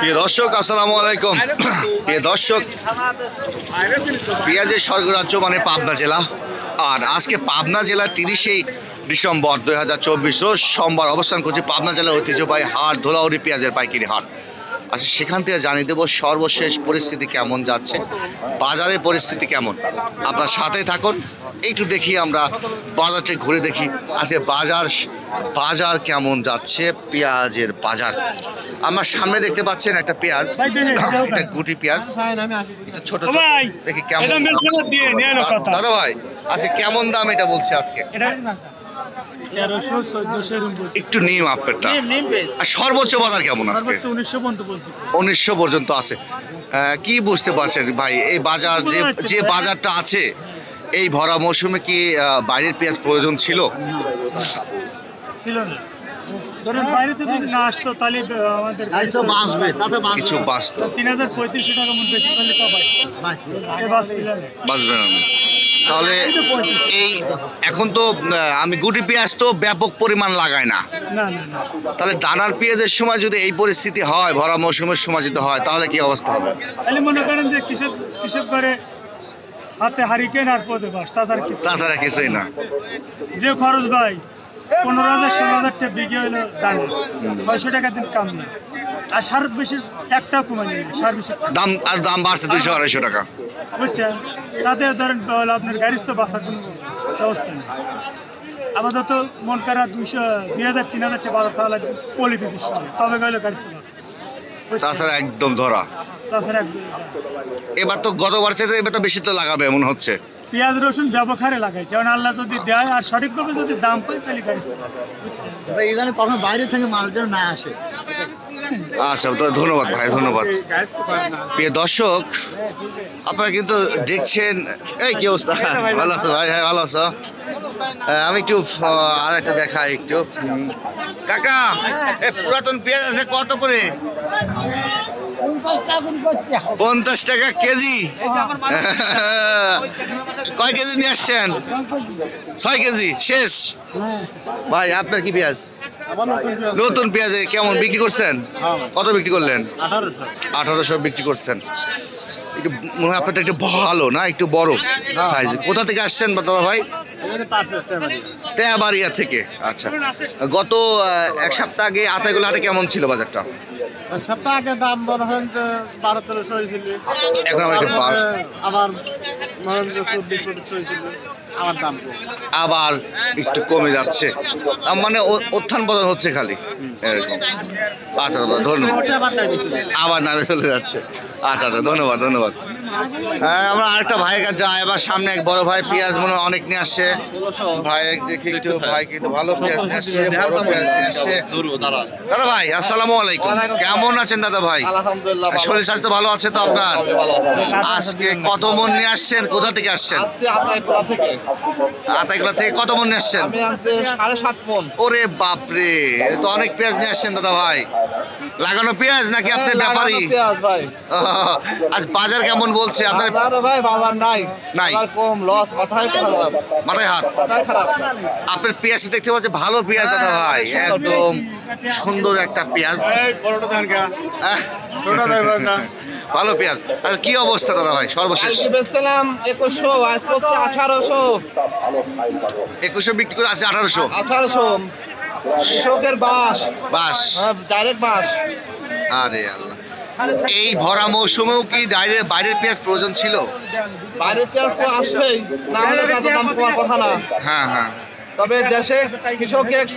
প্রিয় দর্শক আসসালামু আলাইকুম। প্রিয় দর্শক পেঁয়াজের স্বর্গরাজ্য মানে পাবনা জেলা। আর আজকে পাবনা জেলার তিরিশেই ডিসেম্বর দুই হাজার চব্বিশ রোজ সোমবার অবস্থান করছে পাবনা জেলার ঐতিহ্যবাহী হাট ধোলাউড়ি পেঁয়াজের পাইকারি হাট। আচ্ছা সেখান থেকে জানিয়ে দেবো সর্বশেষ পরিস্থিতি কেমন যাচ্ছে বাজারের পরিস্থিতি কেমন। আপনার সাথে থাকুন একটু দেখি আমরা বাজারটি ঘুরে দেখি। আজকে বাজার বাজার কেমন যাচ্ছে? পেঁয়াজের বাজার। আমার সামনে দেখতে পাচ্ছেন একটা পেঁয়াজ। এটা গুটি পেঁয়াজ। এটা ছোট ছোট। দেখি কেমন। দাদা ভাই আজকে কেমন দাম এটা বলছে আজকে। একটু নিম আপেরটা আর সর্বোচ্চ বাজার কেমন আজকে? উনিশশো পর্যন্ত আছে। আহ, কি বুঝতে পারছেন ভাই এই বাজার যে যে বাজারটা আছে এই ভরা মৌসুমে কি আহ, বাইরের পেঁয়াজ প্রয়োজন ছিল? ছিল না। ধরেন বাইরে থেকে যদি না আসতো তাহলে আহ, আমাদের কিছু বাঁচত। তিন হাজার পঁয়ত্রিশশো টাকা মতো বেশি করলে তো বাঁচতো। এ বাস কিলার বাঁচবে না। তাহলে এই এখন তো আমি গুটি পেঁয়াজ তো ব্যাপক পরিমাণ লাগাই না। না না না। তাহলে দানার পেঁয়াজের সময় যদি এই পরিস্থিতি হয় ভরা মৌসুমের সময় যদি হয় তাহলে কি অবস্থা হবে? তাহলে মনে করেন যে কৃষক কৃষক করে হাতে হারিকেন আর পদে বাস তাছাড়া তাছাড়া কিছুই না। যে খরচ ভাই পনেরো হাজার ষোলো হাজার টাকা বিঘে হলো দাম। ছয়শো টাকা দিন কাম না। আর সার বেশি একটাও কমে নেই। সার বেশি দাম আর দাম বাড়ছে দুইশো আড়াইশো টাকা। বুঝছেন? তাতে ধরেন আপনার গাড়ি তো বাঁচার কোনো ব্যবস্থা নেই। আমাদের তো মন করা দুইশো দুই হাজার তিন হাজার টাকা বাজার থাকা লাগবে পলি বিদ্যুৎ সময় তবে গেলে গাড়ি তো তাছাড়া একদম ধরা। তাছাড়া এবার তো গতবার চেয়ে এবার তো বেশি তো লাগাবে এমন হচ্ছে। পেঁয়াজ রসুন ব্যবহারে লাগাই। যেমন আল্লাহ যদি দেয় আর সঠিকভাবে যদি দাম পায় তাহলে গাড়ি তো বাঁচবে এই জন্য কখনো বাইরে থেকে মাল যেন না আসে? আচ্ছা তো ধন্যবাদ ভাই ধন্যবাদ। প্রিয় দর্শক আপনারা কিন্তু দেখছেন এই কি অবস্থা? ভালো আছো ভাই? হ্যাঁ ভালো আছো। আমি একটু আর একটা দেখাই একটু। হুম। কাকা এ পুরাতন পেঁয়াজ আছে কত করে? পঞ্চাশ টাকা কেজি। কয় কেজি নিয়ে আসছেন? ছয় কেজি শেষ। ভাই আপনার কি পেঁয়াজ? নতুন পেঁয়াজ কেমন বিক্রি করছেন? কত বিক্রি করলেন? আঠারোশো বিক্রি করছেন। একটু মনে হয় আপনারটা একটু ভালো না? একটু বড় সাইজ। কোথা থেকে আসছেন বা দাদা ভাই? তেয়াবাড়িয়া থেকে। আচ্ছা। গত এক সপ্তাহ আগে আতাইগুলো হাটে কেমন ছিল বাজারটা? সপ্তাহ আগে দাম মনে হয় যে বারো তেরোশো হয়েছিল। এখন আবার মনে হয় যে চব্বিশ হয়েছিল। আবার দাম আবার একটু কমে যাচ্ছে। মানে উত্থান পতন হচ্ছে খালি। এরকম। আচ্ছা ধন্যবাদ। আবার নামে চলে যাচ্ছে। আচ্ছা আচ্ছা ধন্যবাদ ধন্যবাদ। আমরা আরেকটা ভাইয়ের কাছে যাই এবার সামনে এক বড় ভাই পেঁয়াজ মনে হয় অনেক নিয়ে আসছে। ভাই দেখি একটু ভাই কিন্তু ভালো পেঁয়াজ নিয়ে আসছে বড় পেঁয়াজ নিয়ে আসছে। দাদা ভাই আসসালামু আলাইকুম। কেমন আছেন দাদা ভাই? শরীর স্বাস্থ্য ভালো আছে তো আপনার? আজকে কত মন নিয়ে আসছেন? কোথা থেকে আসছেন? আসছি আতাইপুরা থেকে। কত মন নিয়ে আসছেন? ওরে বাপরে তো অনেক পেঁয়াজ নিয়ে আসছেন দাদা ভাই। লাগানো পেঁয়াজ নাকি আপনার হ্যাঁ, ব্যাপারী? লাগানো পেঁয়াজ ভাই। আজ বাজার কেমন বলছে আপনার ভাই বাজার নাই। নাই। কম লস মাথায় খারাপ। মাথায় হাত। মাথায় খারাপ। আপনার পেঁয়াজ দেখতে পাচ্ছি ভালো পেঁয়াজ দাদা হ্যাঁ, ভাই। একদম সুন্দর একটা পেঁয়াজ। ভালো পেঁয়াজ। আর কি অবস্থা দাদা ভাই? সর্বশেষ। আজকে বেচছিলাম একুশশো আজ করছে আঠারোশো। একুশশো বিক্রি করে আছে আঠারোশো। আঠারোশো। কৃষকের বাস বাস ডাইরেক্ট বাস আরে আল্লাহ। এই ভরা মৌসুমেও কি বাইরের বাইরের পেঁয়াজ প্রয়োজন ছিল? বাইরের পেঁয়াজ তো আসছেই। না হলে তো এত দাম কমার কথা না। হ্যাঁ হ্যাঁ। তবে দেশে কৃষকের